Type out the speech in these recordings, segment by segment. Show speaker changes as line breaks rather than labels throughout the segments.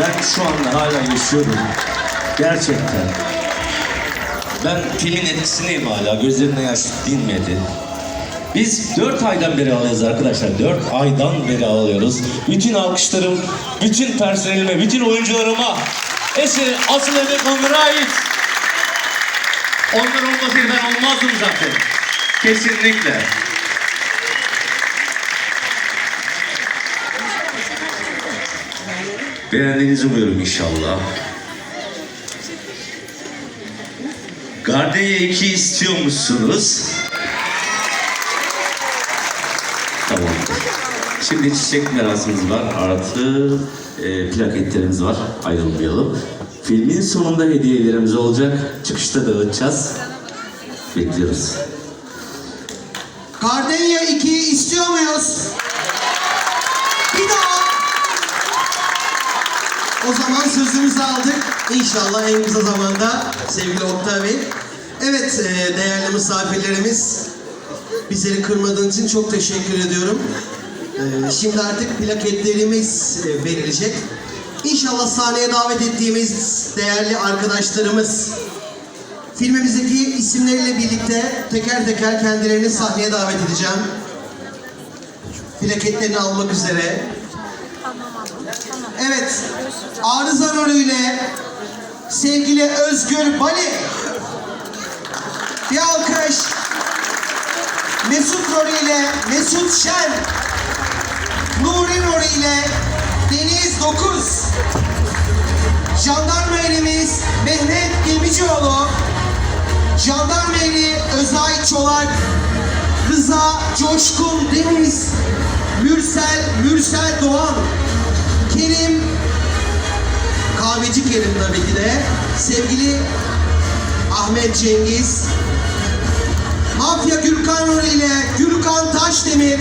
Ben şu anda hala yaşıyorum. Gerçekten. Ben filmin etkisindeyim hala. Gözlerimde yaş dinmedi. Biz dört aydan beri ağlıyoruz arkadaşlar. Dört aydan beri ağlıyoruz. Bütün alkışlarım, bütün personelime, bütün oyuncularıma eserin asıl emek onlara ait. Onlar olmasaydı ben olmazdım zaten. Kesinlikle. Beğendiğinizi umuyorum inşallah. Gardenya 2 istiyormuşsunuz. Tamamdır. Şimdi çiçek merasimimiz var. Artı e, plaketlerimiz var. Ayrılmayalım. Filmin sonunda hediyelerimiz olacak. Çıkışta dağıtacağız. Bekliyoruz.
Gardenya 2'yi istiyor muyuz? Bir daha. O zaman sözümüzü aldık. İnşallah en kısa zamanda sevgili Oktay Bey. Evet e, değerli misafirlerimiz. Bizleri kırmadığınız için çok teşekkür ediyorum. E, Şimdi artık plaketlerimiz e, verilecek. İnşallah sahneye davet ettiğimiz değerli arkadaşlarımız Filmimizdeki isimleriyle birlikte teker teker kendilerini sahneye davet edeceğim. Plaketlerini almak üzere. Evet, arıza rolüyle sevgili Özgür Bali. Bir alkış. Mesut rolüyle Mesut Şen. Nuri rolüyle Deniz Dokuz. Jandarma elimiz Mehmet Gemicioğlu. Jandarma eli Özay Çolak. Rıza Coşkun Deniz. Mürsel Mürsel Doğan. Kerim Kahveci Kerim tabii ki de. Sevgili Ahmet Cengiz. Mafya Gürkan ile Gürkan Taşdemir.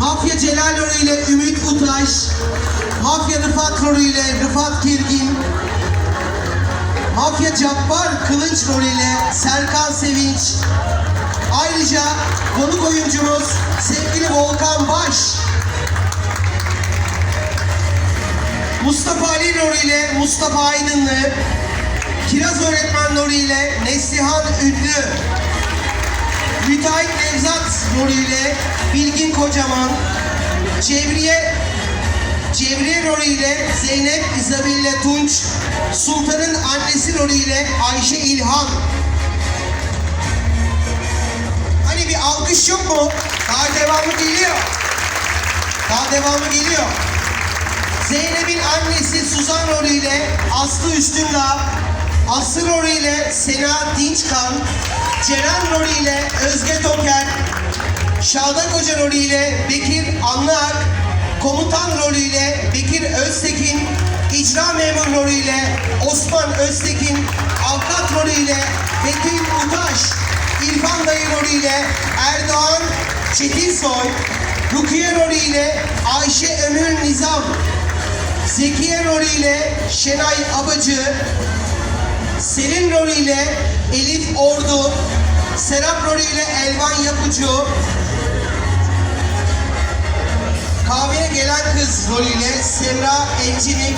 Mafya Celal Nuri ile Ümit Utaş. Mafya Rıfat Nuri ile Rıfat Kirgin. Mafya Cabbar Kılıç rolüyle Serkan Sevinç. Ayrıca konuk oyuncumuz sevgili Volkan Baş. Mustafa Ali rolüyle Mustafa Aydınlı. Kiraz öğretmen rolüyle Neslihan Ünlü. Müteahhit Nevzat rolüyle Bilgin Kocaman. Cevriye Cevriye rolüyle Zeynep İzabelle Tunç, Sultan'ın annesi rolüyle Ayşe İlhan. Hani bir alkış yok mu? Daha devamı geliyor. Daha devamı geliyor. Zeynep'in annesi Suzan rolüyle Aslı Üstündağ, Aslı rolüyle Sena Dinçkan, Ceren rolüyle Özge Toker, Şadan Hoca rolüyle Bekir Anlıak, Komutan rolüyle Bekir Öztekin, İcra Memur rolüyle Osman Öztekin, Avukat rolüyle Betül Utaş, İrfan Dayı rolüyle Erdoğan Çetinsoy, Rukiye rolüyle Ayşe Ömür Nizam, Zekiye rolüyle Şenay Abacı, Selin rolüyle Elif Ordu, Serap rolüyle Elvan Yapıcı, Kahveye gelen kız rolüyle Semra Encinik,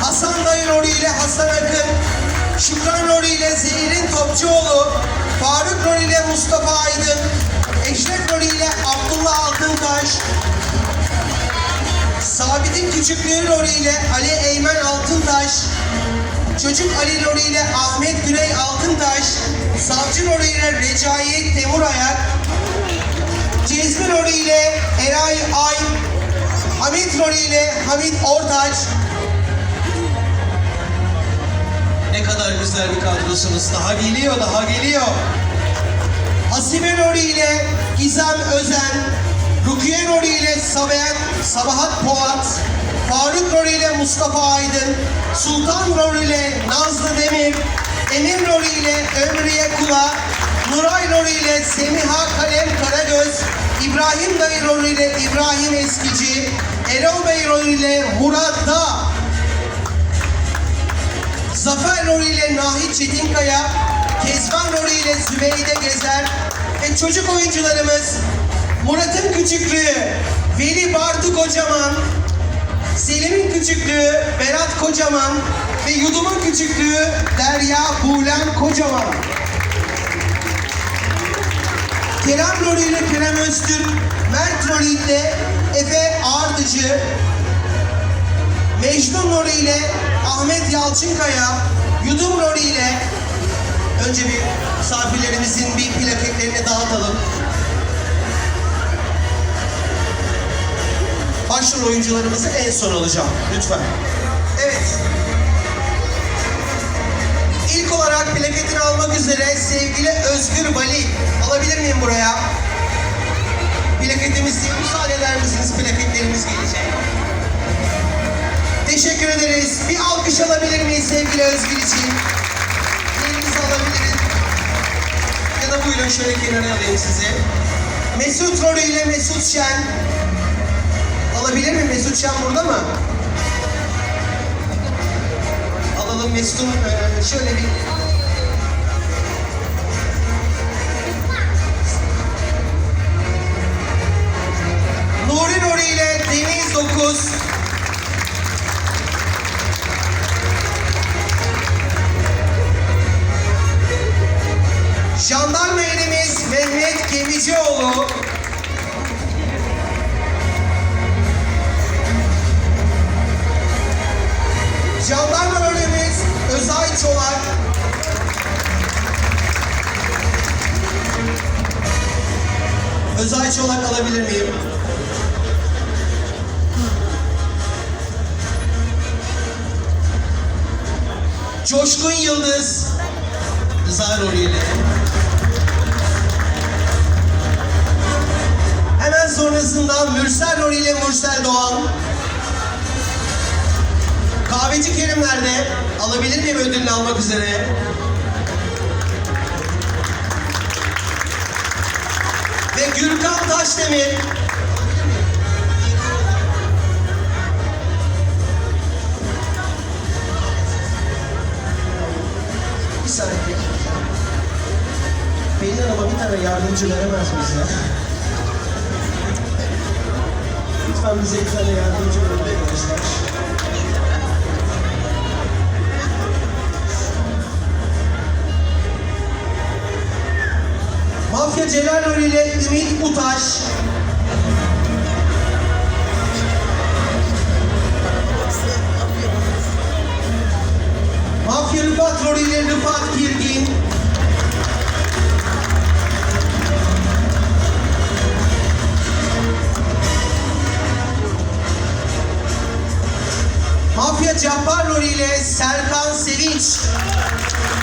Hasan Dayı rolüyle Hasan Akın, Şükran rolüyle Zehrin Topçuoğlu, Faruk rolüyle Mustafa Aydın, Eşref rolüyle Abdullah Altıntaş, Sabit'in küçüklüğü rolüyle Ali Eymen Altıntaş, Çocuk Ali rolüyle Ahmet Güney Altıntaş, Savcı rolüyle Recai Temurayak, Cezmi rolüyle Eray Ay, Hamit rolüyle Hamit Ortaç. Ne kadar güzel bir kadrosunuz. Daha geliyor, daha geliyor. Hasibe rolüyle Gizem Özen, Rukiye rolüyle Sabahat, Sabahat Polat, Faruk rolüyle Mustafa Aydın, Sultan rolüyle Nazlı Demir, Emir rolüyle Ömriye Kula, Nuray rolüyle Semiha Kalem Karagöz, İbrahim Dayı rolüyle İbrahim Eskici, Erol Bey rolüyle Murat Dağ, Zafer rolüyle Nahit Çetinkaya, Kezban rolüyle Zübeyde Gezer ve çocuk oyuncularımız Murat'ın küçüklüğü Veli Bartu Kocaman, Selim'in küçüklüğü Berat Kocaman ve Yudum'un küçüklüğü Derya Buğlem Kocaman. Kerem rolüyle Kerem Öztürk, Mert rolüyle Efe Ağırdıcı, Mecnun rolüyle Ahmet Yalçınkaya, Yudum rolüyle önce bir misafirlerimizin bir plaketlerini dağıtalım. Başrol oyuncularımızı en son alacağım. Lütfen. Evet. İlk olarak plaketini almak üzere sevgili Özgür Bali. Alabilir miyim buraya? Plaketimiz müsaade eder misiniz? Plaketlerimiz gelecek. Teşekkür ederiz. Bir alkış alabilir miyiz sevgili Özgür için? Elinizi alabiliriz. Ya da buyurun şöyle kenara alayım sizi. Mesut rolü ile Mesut Şen. Alabilir miyim? Mesut Şen burada mı? Alalım Mesut'un eee, şöyle bir... Sonrasında Mürsel rolüyle Mürsel Doğan. Kahveci Kerim nerede? Alabilir miyim ödülünü almak üzere? Ve Gürkan Taşdemir. Bir saniye. Pelin Hanım'a bir tane yardımcı veremez miyiz ya? Lütfen bize tane yardımcı verin arkadaşlar. Mafya Celal ile Ümit Utaş. Mafya Rıfat Nuri ile Rıfat Girgin. Serkan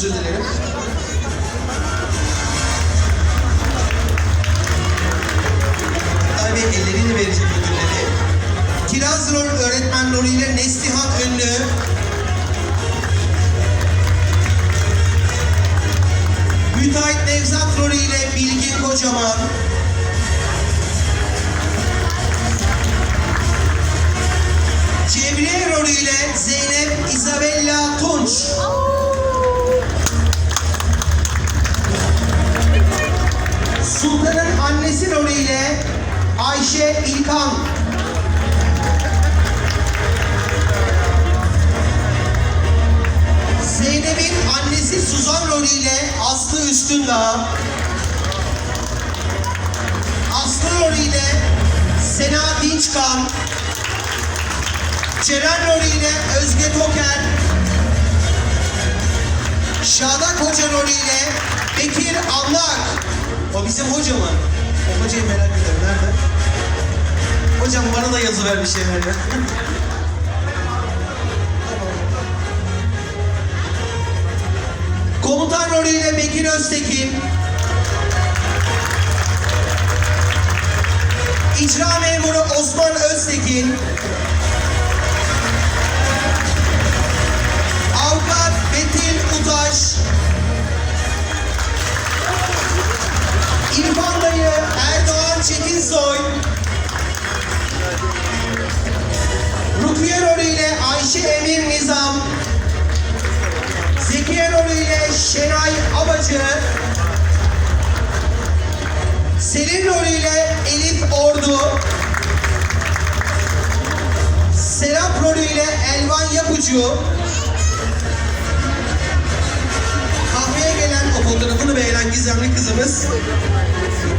수준이네요. Ayşe İlkan. Zeynep'in annesi Suzan rolüyle Aslı Üstündağ. Aslı rolüyle Sena Dinçkan. Ceren rolüyle Özge Toker. Şadak Hoca rolüyle Bekir Anlak. O bizim hoca mı? O hocayı merak ederim. Nerede? Hocam bana da yazı ver bir şeyler ya. Komutan rolüyle Bekir Öztekin. İcra memuru Osman Öztekin. Rukiye rolüyle Ayşe Emir Nizam. Zekiye rolüyle Şenay Abacı. Selin rolüyle Elif Ordu. Serap rolüyle Elvan Yapıcı. Kahveye gelen o fotoğrafını beğenen gizemli kızımız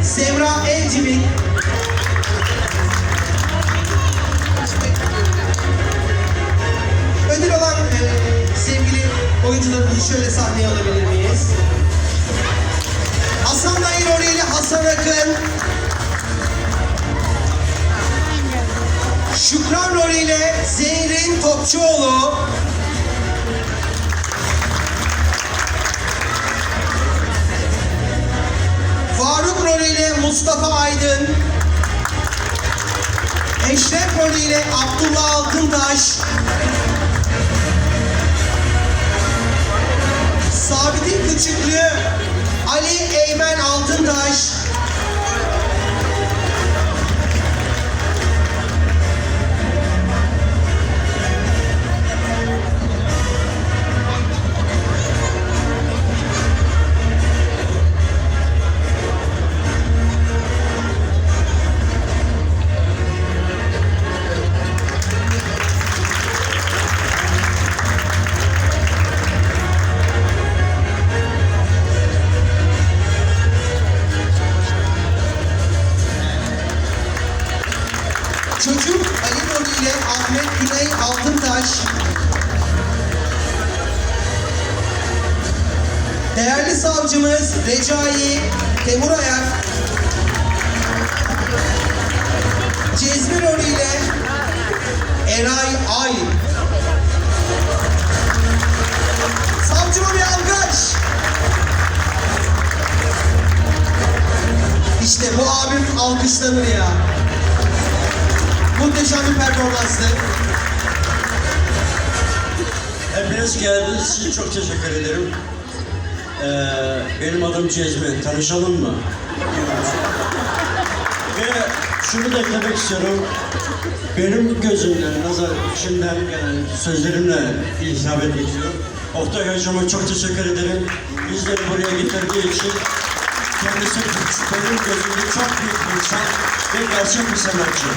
Semra Evcimik. Sevgili oyuncularımızı şöyle sahneye alabilir miyiz? Hasan Dayı rolüyle Hasan Akın. Şükran rolüyle Zehrin Topçuoğlu. Faruk rolüyle Mustafa Aydın. Eşref rolüyle Abdullah Altıntaş. Sabit'in küçüklüğü Ali Eymen Altıntaş. Recai Temurayak. Cezmi rolüyle Eray Ay. Savcıma bir alkış. İşte bu abim alkışlanır ya. Muhteşem bir performanstı.
Hepiniz geldiniz için çok teşekkür ederim. Ee, benim adım Cezmi. Tanışalım mı? Ve şunu da eklemek istiyorum. Benim gözümden, nazar içimden gelen sözlerimle hitap etmek istiyorum. Oktay Hocam'a çok teşekkür ederim. Bizleri buraya getirdiği için kendisi benim gözümde çok büyük bir insan ve gerçek bir sanatçı.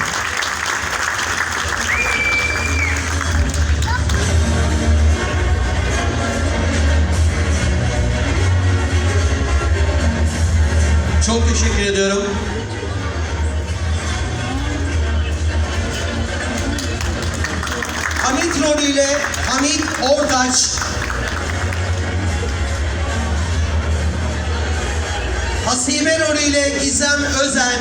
Çok teşekkür ediyorum. Hamit rolüyle Hamit Ortaç. Hasibe rolüyle Gizem Özen.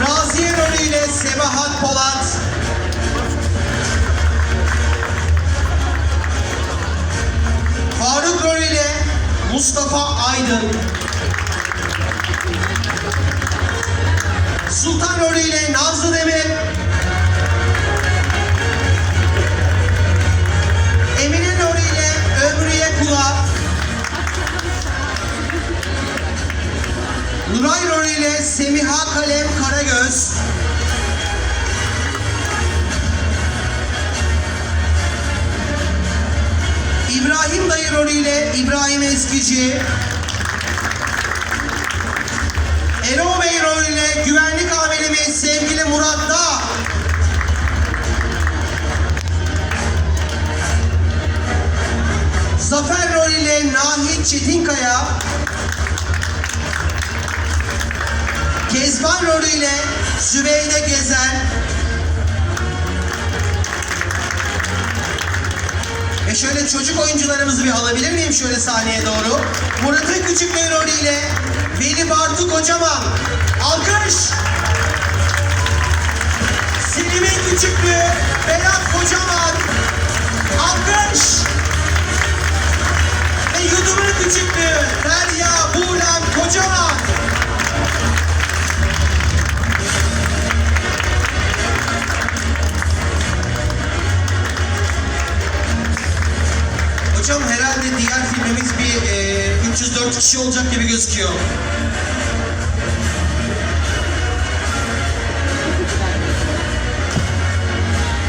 Raziye rolüyle Sebahat Polat. Aydın. Sultan rolüyle Nazlı Demir. Emine rolüyle Ömrüye Kula. Nuray rolüyle Semiha Kalem Karagöz. İbrahim Dayı rolüyle İbrahim Eskici. Güvenlik amirimiz sevgili Murat Dağ. Zafer rolüyle Nahit Çetinkaya. Kezban rolüyle Süveyde Gezen. Ve şöyle çocuk oyuncularımızı bir alabilir miyim şöyle sahneye doğru? Murat'ın küçüklüğü rolüyle Veli Bartu Kocaman. Alkış! Selim'in küçüklüğü Berat Kocaman. Alkış! Ve Yudum'un küçüklüğü Derya Buğrem Kocaman. Hocam herhalde diğer filmimiz bir e, 304 kişi olacak gibi gözüküyor.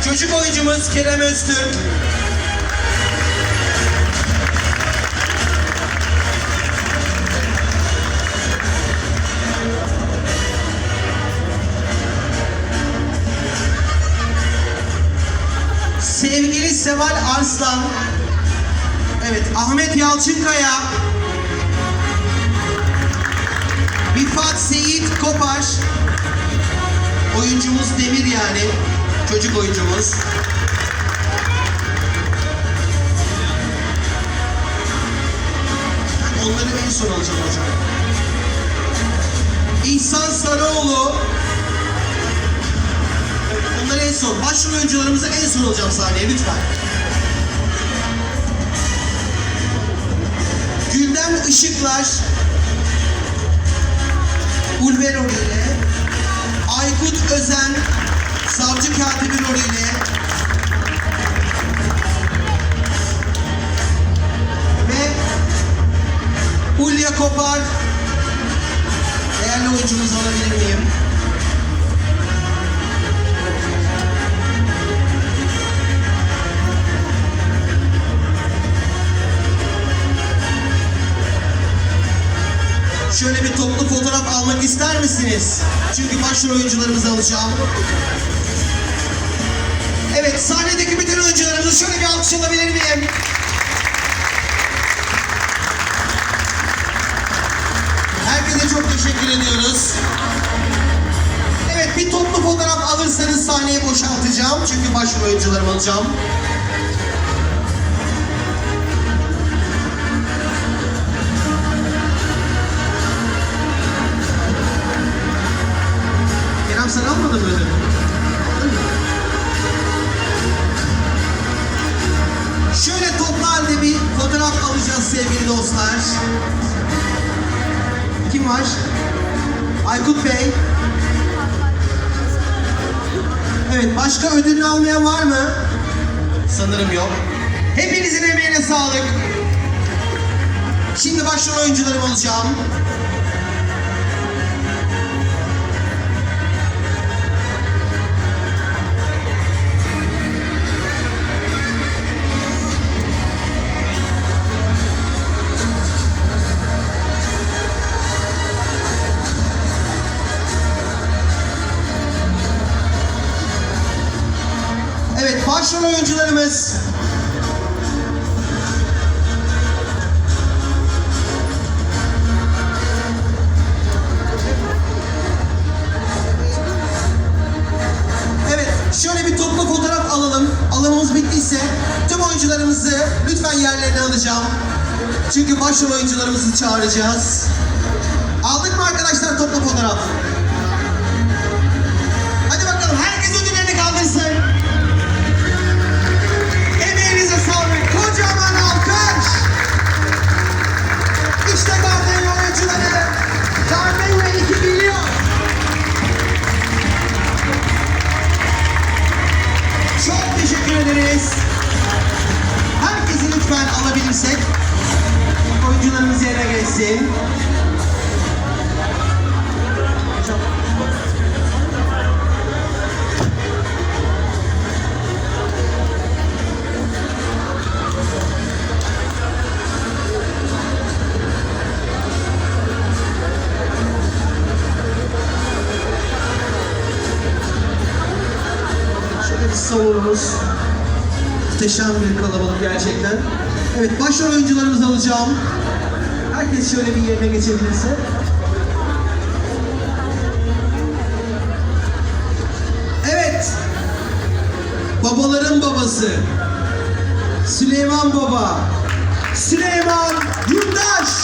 Çocuk oyuncumuz Kerem Öztürk. Sevgili Seval Arslan. Evet, Ahmet Yalçınkaya. Rifat Seyit Kopar. Oyuncumuz Demir yani. Çocuk oyuncumuz. Onları en son alacağım hocam. İhsan Sarıoğlu. Onları en son. Başrol oyuncularımızı en son alacağım sahneye lütfen. Gülden Işıklar Ulve rolüyle. Aykut Özen Savcı Katibi rolüyle. Ve Hulya Kopar. Değerli oyuncumuzu alabilir miyim? Şöyle bir toplu fotoğraf almak ister misiniz? Çünkü başrol oyuncularımızı alacağım. Evet, sahnedeki bütün oyuncularımızı şöyle bir alkış alabilir miyim? Herkese çok teşekkür ediyoruz. Evet, bir toplu fotoğraf alırsanız sahneyi boşaltacağım. Çünkü başrol oyuncularımı alacağım. Sağlık. Şimdi başrol oyuncularım olacağım. Evet, başrol oyuncularımız. Çünkü başrol oyuncularımızı çağıracağız. Aldık mı arkadaşlar toplu fotoğraf? Hadi bakalım herkes ödüllerini kaldırsın. Emeğinize sağlık. Kocaman alkış. İşte Gardenya oyuncuları. Gardenya iki geliyor. Çok teşekkür ederiz. Herkesi lütfen alabilirsek. Bir salonumuz. Muhteşem bir kalabalık gerçekten. Evet başrol oyuncularımızı alacağım. Herkes şöyle bir yerine geçebilirse. Evet. Babaların babası. Süleyman Baba, Süleyman Yurttaş.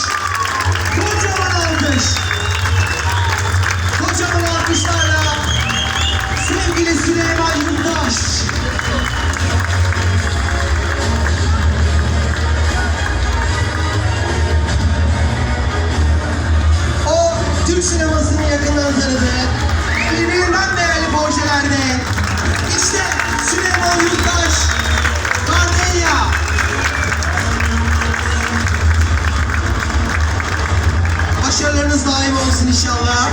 Projelerde. İşte Süleyman Yurttaş, Gardenya. Başarılarınız daim olsun inşallah.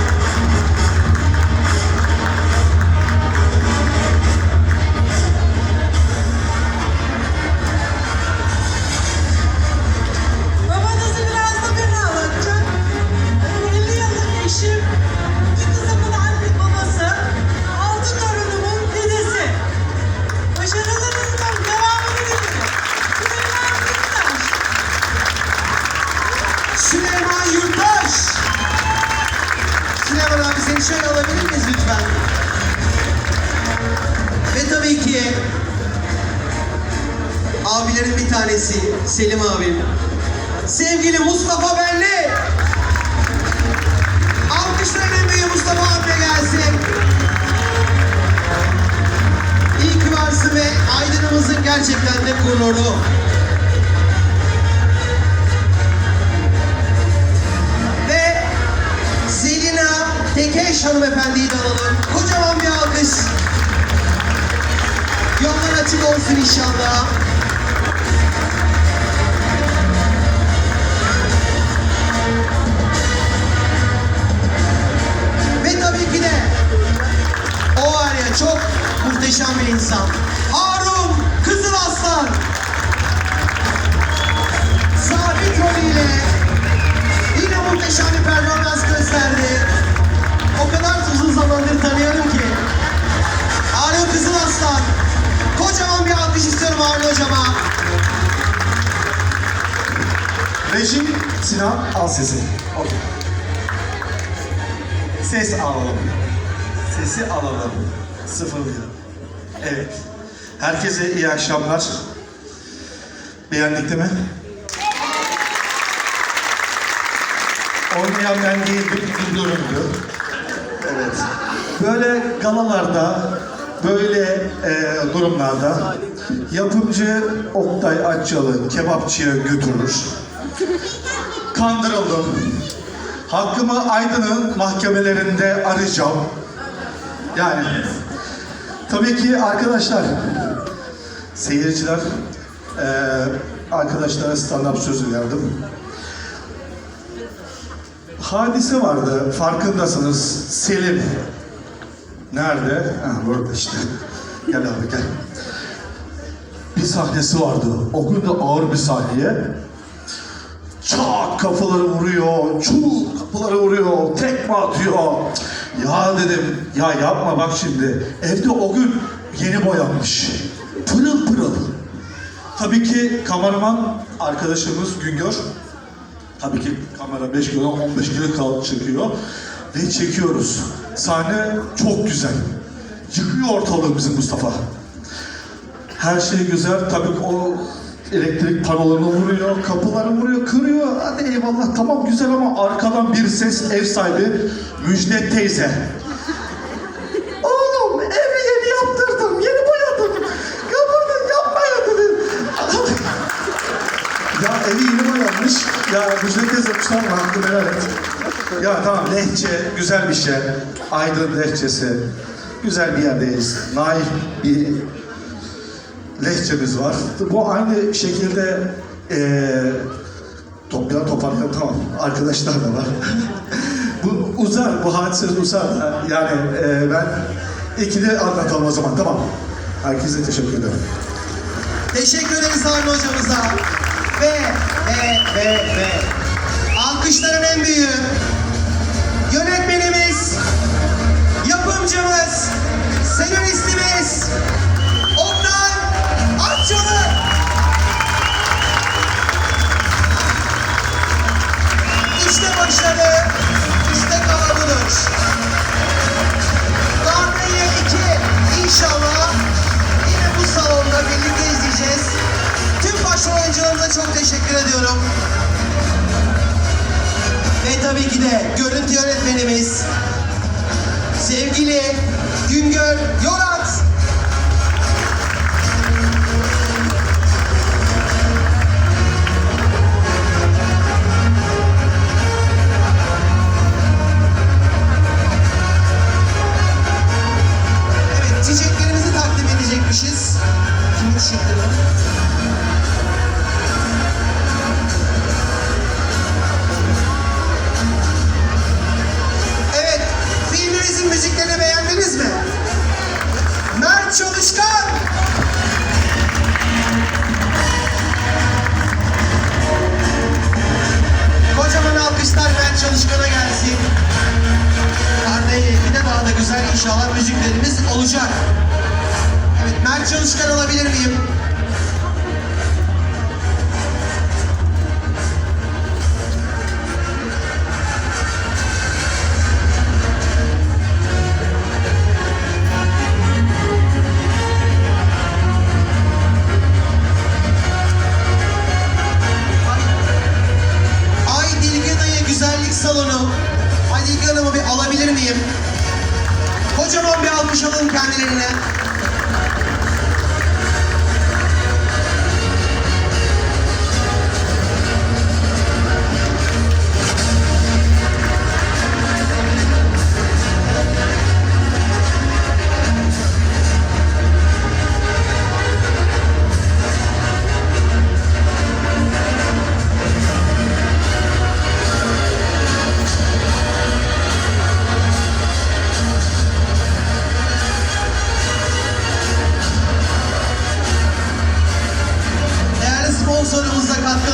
സിനിമാവിൽ insan. Harun Kızıl Aslan. Sabit rolüyle Yine muhteşem bir performans gösterdi. O kadar uzun zamandır tanıyorum ki. Harun Kızıl Aslan. Kocaman bir alkış istiyorum Harun hocama.
Reji Sinan al sesi. Okey. Ses alalım. Sesi alalım. Sıfır. Evet. Herkese iyi akşamlar. Beğendik değil mi? Oynayan ben değildim, Güldürüm'dü. Evet. Böyle galalarda, böyle e, durumlarda yapımcı Oktay Açyalı kebapçıya götürür. Kandırıldım. Hakkımı Aydın'ın mahkemelerinde arayacağım. Yani tabii ki arkadaşlar, seyirciler, eee arkadaşlara stand-up sözü verdim. Hadise vardı, farkındasınız. Selim. Nerede? Ha, burada işte. Gel abi gel. Bir sahnesi vardı. O gün de ağır bir sahneye. Çat kapıları vuruyor, çul kapıları vuruyor, tekme atıyor. Ya dedim, ya yapma bak şimdi. Evde o gün yeni boyanmış. Pırıl pırıl. Tabii ki kameraman arkadaşımız Güngör. Tabii ki kamera 5 kilo, 15 kilo kal çekiyor. Ve çekiyoruz. Sahne çok güzel. Yıkıyor ortalığı bizim Mustafa. Her şey güzel. Tabii o elektrik panolarını vuruyor, kapıları vuruyor, kırıyor. Hadi eyvallah tamam güzel ama arkadan bir ses ev sahibi Müjde teyze. Oğlum evi yeni yaptırdım, yeni boyadım. Kapını yapmaya dedim. ya evi yeni boyanmış. Ya Müjde teyze kusura bakma hakkını helal et. Ya tamam lehçe güzel bir şey. Aydın lehçesi. Güzel bir yerdeyiz. Naif bir lehçemiz var. Bu aynı şekilde eee toplayan toparlayan tamam arkadaşlar da var. bu uzar, bu hadise uzar. Yani eee, ben ikili anlatalım o zaman tamam. Herkese teşekkür ederim.
Teşekkür ederiz Harun hocamıza. Ve, ve, ve, ve. Alkışların en büyüğü. Yönetmenimiz, yapımcımız, senaristimiz, Akçalı. İşte başarı, işte kala budur. Darbeyi 2 inşallah yine bu salonda birlikte izleyeceğiz. Tüm çok teşekkür ediyorum. Ve tabii ki de görüntü yönetmenimiz sevgili Güngör Yorat.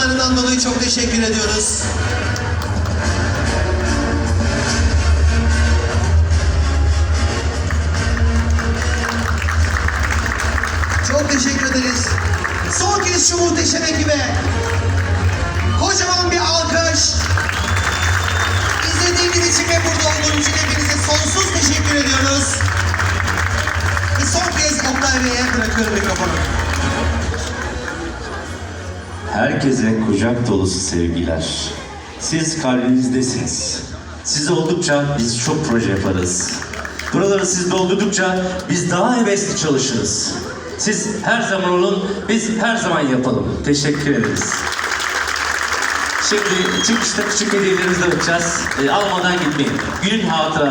Katkılarından dolayı çok teşekkür ediyoruz. Çok teşekkür ederiz. Son kez şu muhteşem ekibe kocaman bir alkış. İzlediğiniz için ve burada olduğunuz için hepinize sonsuz teşekkür ediyoruz. Ve son kez Oktay Bey'e bırakıyorum mikrofonu.
Herkese kucak dolusu sevgiler. Siz kalbimizdesiniz. Siz oldukça biz çok proje yaparız. Buraları siz doldurdukça biz daha hevesli çalışırız. Siz her zaman olun, biz her zaman yapalım. Teşekkür ederiz. Şimdi çıkışta küçük hediyelerimizi alacağız. E, almadan gitmeyin. Günün hatırası.